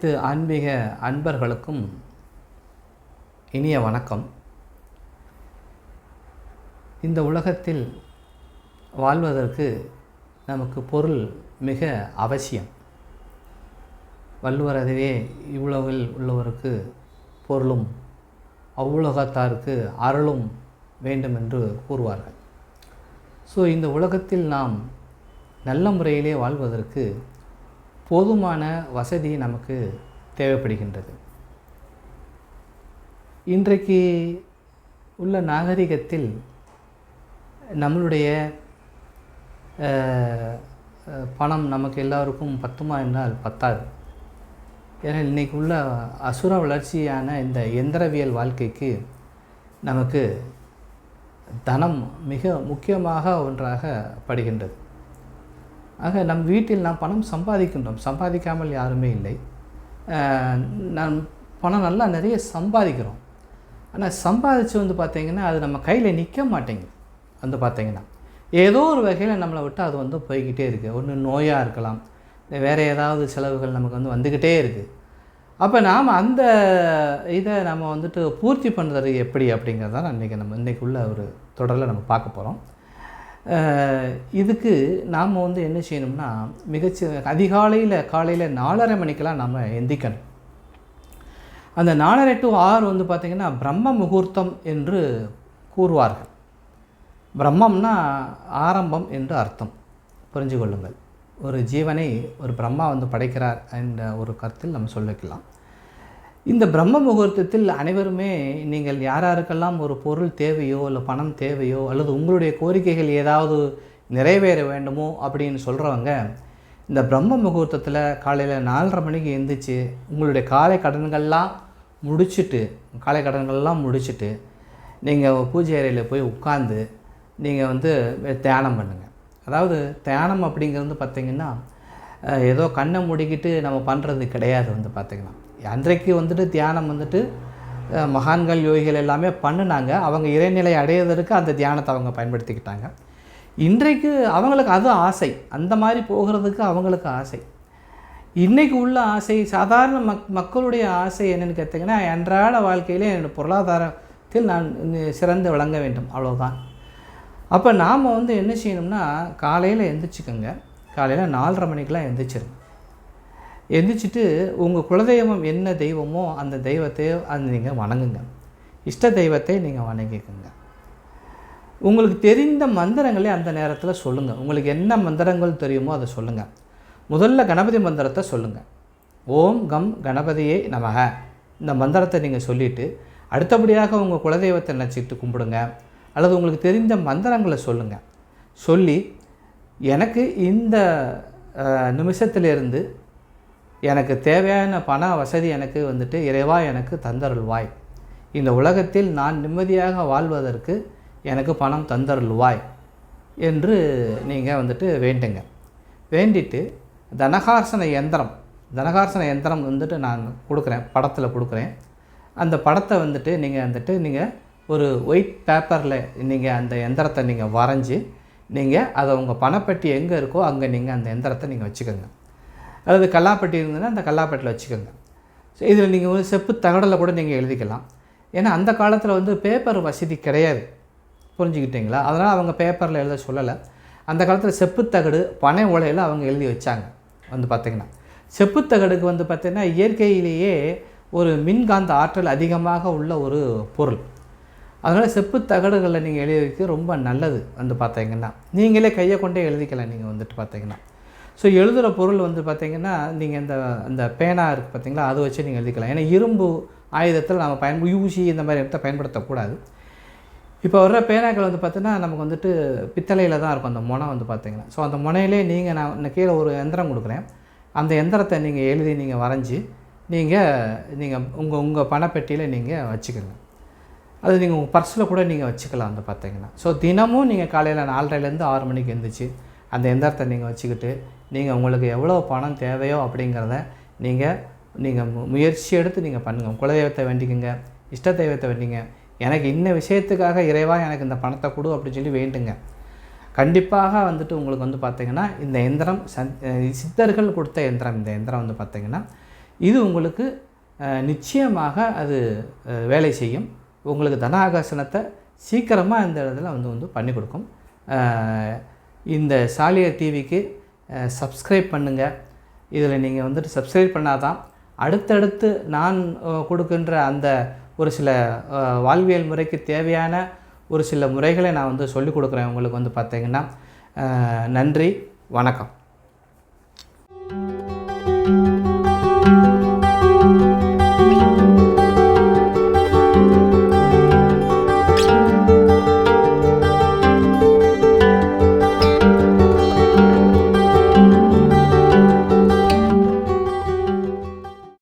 அனைத்து ஆன்மீக அன்பர்களுக்கும் இனிய வணக்கம். இந்த உலகத்தில் வாழ்வதற்கு நமக்கு பொருள் மிக அவசியம். வள்ளுவர் அதுவே இவ்வுலகில் உள்ளவருக்கு பொருளும் அவ்வுலகத்தாருக்கு அருளும் வேண்டும் என்று கூறுவார்கள். ஸோ இந்த உலகத்தில் நாம் நல்ல முறையிலே வாழ்வதற்கு போதுமான வசதி நமக்கு தேவைப்படுகின்றது. இன்றைக்கு உள்ள நாகரிகத்தில் நம்மளுடைய பணம் நமக்கு எல்லாருக்கும் பத்துமா என்றால் பத்தாது. ஏன்னா இன்றைக்கு உள்ள அசுர வளர்ச்சியான இந்த எந்திரவியல் வாழ்க்கைக்கு நமக்கு தனம் மிக முக்கியமாக ஒன்றாக படுகின்றது. ஆக நம் வீட்டில் நாம் பணம் சம்பாதிக்கின்றோம். சம்பாதிக்காமல் யாருமே இல்லை. நாம் பணம் நல்லா நிறைய சம்பாதிக்கிறோம். ஆனால் சம்பாதிச்சு வந்து பார்த்திங்கன்னா அது நம்ம கையில் நிற்க மாட்டேங்குது. வந்து பார்த்திங்கன்னா ஏதோ ஒரு வகையில் நம்மளை விட்டு அது வந்து போய்கிட்டே இருக்குது ஒன்று நோயாக இருக்கலாம். வேறு ஏதாவது செலவுகள் நமக்கு வந்து வந்துக்கிட்டே இருக்குது அப்போ நாம் அந்த இதை நம்ம வந்துட்டு பூர்த்தி பண்ணுறது எப்படி அப்படிங்கிறத இன்றைக்கி நம்ம இன்றைக்கி உள்ள ஒரு தொடரில் நம்ம பார்க்க போகிறோம் இதுக்கு நாம் வந்து என்ன செய்யணும்னா மிகச்சி அதிகாலையில் காலையில் நாலரை மணிக்கெலாம் நம்ம எந்திக்கணும். அந்த நாலரை டு ஆறு வந்து பார்த்திங்கன்னா பிரம்ம முகூர்த்தம் என்று கூறுவார்கள். பிரம்மம்னா ஆரம்பம் என்று அர்த்தம். புரிஞ்சு கொள்ளுங்கள் ஒரு ஜீவனை ஒரு பிரம்மா வந்து படைக்கிறார் என்ற ஒரு கருத்தில் நம்ம சொல்லிக்கலாம். இந்த பிரம்ம முகூர்த்தத்தில் அனைவருமே நீங்கள் யார் யாருக்கெல்லாம் ஒரு பொருள் தேவையோ இல்லை பணம் தேவையோ அல்லது உங்களுடைய கோரிக்கைகள் ஏதாவது நிறைவேற வேண்டுமோ அப்படின்னு சொல்கிறவங்க இந்த பிரம்ம முகூர்த்தத்தில் காலையில் நாலரை மணிக்கு எழுந்திரிச்சு உங்களுடைய காலை கடன்கள்லாம் முடிச்சுட்டு காலை கடன்கள்லாம் முடிச்சுட்டு நீங்கள் பூஜை அறையில் போய் உட்காந்து நீங்கள் வந்து தியானம் பண்ணுங்கள் அதாவது தியானம் அப்படிங்கிறது பார்த்திங்கன்னா ஏதோ கண்ணை மூடிக்கிட்டு நம்ம பண்ணுறது கிடையாது வந்து பார்த்திங்கன்னா அன்றைக்கு வந்துட்டு தியானம் வந்துட்டு மகான்கள் யோகிகள் எல்லாமே பண்ணுனாங்க. அவங்க இறைநிலை அடையிறதற்கு அந்த தியானத்தை அவங்க பயன்படுத்திக்கிட்டாங்க. இன்றைக்கு அவங்களுக்கு அது ஆசை. அந்த மாதிரி போகிறதுக்கு அவங்களுக்கு ஆசை. இன்றைக்கு உள்ள ஆசை சாதாரண மக் மக்களுடைய ஆசை என்னென்னு கேட்டிங்கன்னா அன்றாட வாழ்க்கையிலே என்னோடய பொருளாதாரத்தில் நான் சிறந்து விளங்க வேண்டும். அவ்வளோதான் அப்போ நாம் வந்து என்ன செய்யணும்னா காலையில் எந்திரிச்சுக்கோங்க. காலையில் நாலரை மணிக்கெலாம் எழுந்திரிச்சிருங்க எந்திரிச்சிட்டு உங்கள் குலதெய்வம் என்ன தெய்வமோ அந்த தெய்வத்தை அது நீங்கள் வணங்குங்க. இஷ்ட தெய்வத்தை நீங்கள் வணங்கிக்கோங்க. உங்களுக்கு தெரிந்த மந்திரங்களே அந்த நேரத்தில் சொல்லுங்கள் உங்களுக்கு என்ன மந்திரங்கள் தெரியுமோ அதை சொல்லுங்கள் முதல்ல கணபதி மந்திரத்தை சொல்லுங்கள் ஓம் கம் கணபதியே நமக. இந்த மந்திரத்தை நீங்கள் சொல்லிவிட்டு அடுத்தபடியாக உங்கள் குலதெய்வத்தை நினச்சிக்கிட்டு கும்பிடுங்க. அல்லது உங்களுக்கு தெரிந்த மந்திரங்களை சொல்லுங்கள் சொல்லி எனக்கு இந்த நிமிஷத்திலிருந்து எனக்கு தேவையான பண வசதி எனக்கு வந்துட்டு இறைவா எனக்கு தந்தருள்வாய். இந்த உலகத்தில் நான் நிம்மதியாக வாழ்வதற்கு எனக்கு பணம் தந்தருள்வாய் என்று நீங்கள் வந்துட்டு வேண்டுங்க. வேண்டிட்டு தனகார்சன யந்திரம் தனகார்சன யந்திரம் வந்துட்டு நான் கொடுக்குறேன் படத்தில் கொடுக்குறேன். அந்த படத்தை வந்துட்டு நீங்கள் வந்துட்டு நீங்கள் ஒரு ஒயிட் பேப்பரில் நீங்கள் அந்த எந்திரத்தை நீங்கள் வரைஞ்சி நீங்கள் அதை உங்கள் பணப்பெட்டி எங்கே இருக்கோ அங்கே நீங்கள் அந்த எந்திரத்தை நீங்கள் வச்சுக்கோங்க. அல்லது கல்லாப்பட்டி இருந்ததுன்னா அந்த கல்லாப்பட்டியில் வச்சுக்கோங்க. ஸோ இதில் நீங்கள் வந்து செப்பு தகடலில் கூட நீங்கள் எழுதிக்கலாம். ஏன்னா அந்த காலத்தில் வந்து பேப்பர் வசதி கிடையாது. புரிஞ்சுக்கிட்டீங்களா? அதனால் அவங்க பேப்பரில் எழுத சொல்லலை. அந்த காலத்தில் செப்புத்தகடு பனை ஓலையில் அவங்க எழுதி வச்சாங்க. வந்து பார்த்திங்கன்னா செப்புத்தகடுக்கு வந்து பார்த்திங்கன்னா இயற்கையிலேயே ஒரு மின்காந்த ஆற்றல் அதிகமாக உள்ள ஒரு பொருள். அதனால் செப்பு தகடுகளில் நீங்கள் எழுதி வைக்க ரொம்ப நல்லது வந்து பார்த்தீங்கன்னா. நீங்களே கையை கொண்டே எழுதிக்கலாம் நீங்கள் வந்துட்டு பார்த்தீங்கன்னா. ஸோ எழுதுகிற பொருள் வந்து பார்த்திங்கன்னா நீங்கள் இந்த அந்த பேனா இருக்குது பார்த்தீங்களா அதை வச்சு நீங்கள் எழுதிக்கலாம். ஏன்னா இரும்பு ஆயுதத்தில் நம்ம பயன் யூசி இந்த மாதிரி இடத்த பயன்படுத்தக்கூடாது. இப்போ வர்ற பேனாக்கள் வந்து பார்த்தீங்கன்னா நமக்கு வந்துட்டு பித்தளையில் தான் இருக்கும் அந்த முனை வந்து பார்த்தீங்கன்னா. ஸோ அந்த முனையிலே நீங்கள் நான் இன்னும் கீழே ஒரு எந்திரம் கொடுக்குறேன். அந்த எந்திரத்தை நீங்கள் எழுதி நீங்கள் வரைஞ்சி நீங்கள் நீங்கள் உங்கள் உங்கள் பணப்பெட்டியில் நீங்கள் வச்சுக்கோங்க. அது நீங்கள் உங்கள் பர்ஸில் கூட நீங்கள் வச்சுக்கலாம் வந்து பார்த்தீங்கன்னா. ஸோ தினமும் நீங்கள் காலையில் நாலரைலேருந்து ஆறு மணிக்கு எழுந்திரிச்சு அந்த எந்திரத்தை நீங்கள் வச்சுக்கிட்டு நீங்கள் உங்களுக்கு எவ்வளோ பணம் தேவையோ அப்படிங்கிறத நீங்கள் நீங்கள் மு- முயற்சி எடுத்து நீங்கள் பண்ணுங்கள் குலதெய்வத்தை வேண்டிக்கங்க இஷ்ட தெய்வத்தை வேண்டிங்க. எனக்கு இன்ன விஷயத்துக்காக இறைவா எனக்கு இந்த பணத்தை கொடு அப்படின்னு சொல்லி வேண்டுங்க. கண்டிப்பாக வந்துட்டு உங்களுக்கு வந்து பார்த்திங்கன்னா இந்த எந்திரம் சந் சித்தர்கள் கொடுத்த எந்திரம் இந்த எந்திரம் வந்து பார்த்திங்கன்னா இது உங்களுக்கு நிச்சயமாக அது வேலை செய்யும். உங்களுக்கு தனாகர்ஷணத்தை சீக்கிரமாக இந்த இடத்துல வந்து வந்து பண்ணி கொடுக்கும். இந்த சாலியர் டிவிக்கு சப்ஸ்கிரைப் பண்ணுங்கள் இதில் நீங்கள் வந்துட்டு சப்ஸ்கிரைப் பண்ணாதான் அடுத்தடுத்து நான் கொடுக்கின்ற அந்த ஒரு சில வாழ்வியல் முறைக்கு தேவையான ஒரு சில முறைகளை நான் வந்து சொல்லிக் கொடுக்குறேன் உங்களுக்கு வந்து பார்த்தீங்கன்னா. நன்றி வணக்கம்.